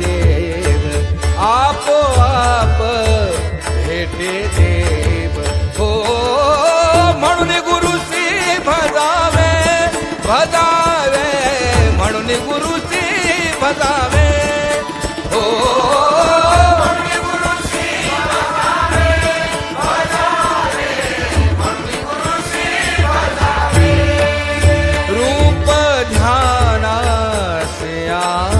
देव। आपो आप भेटे देव। हो म्हणून गुरुसी भजावे भजावे गुरु से भजावे। हो ध्याना से आ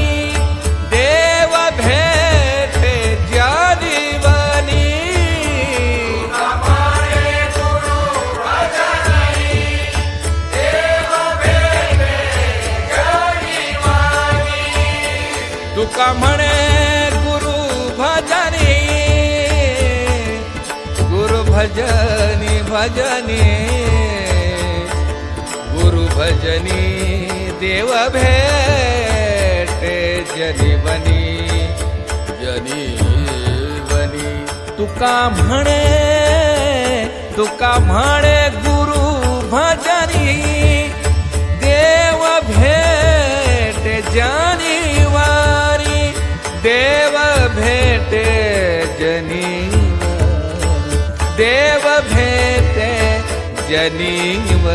तुका म्हणे गुरु भजनी गुरु भजनी भजनी, गुरु भजनी देव भेटे जनीवनी जनीवनी तुका म्हणे तुका म्हणे गुरु भजनी। जनीवारी देव भेटे जनीवनी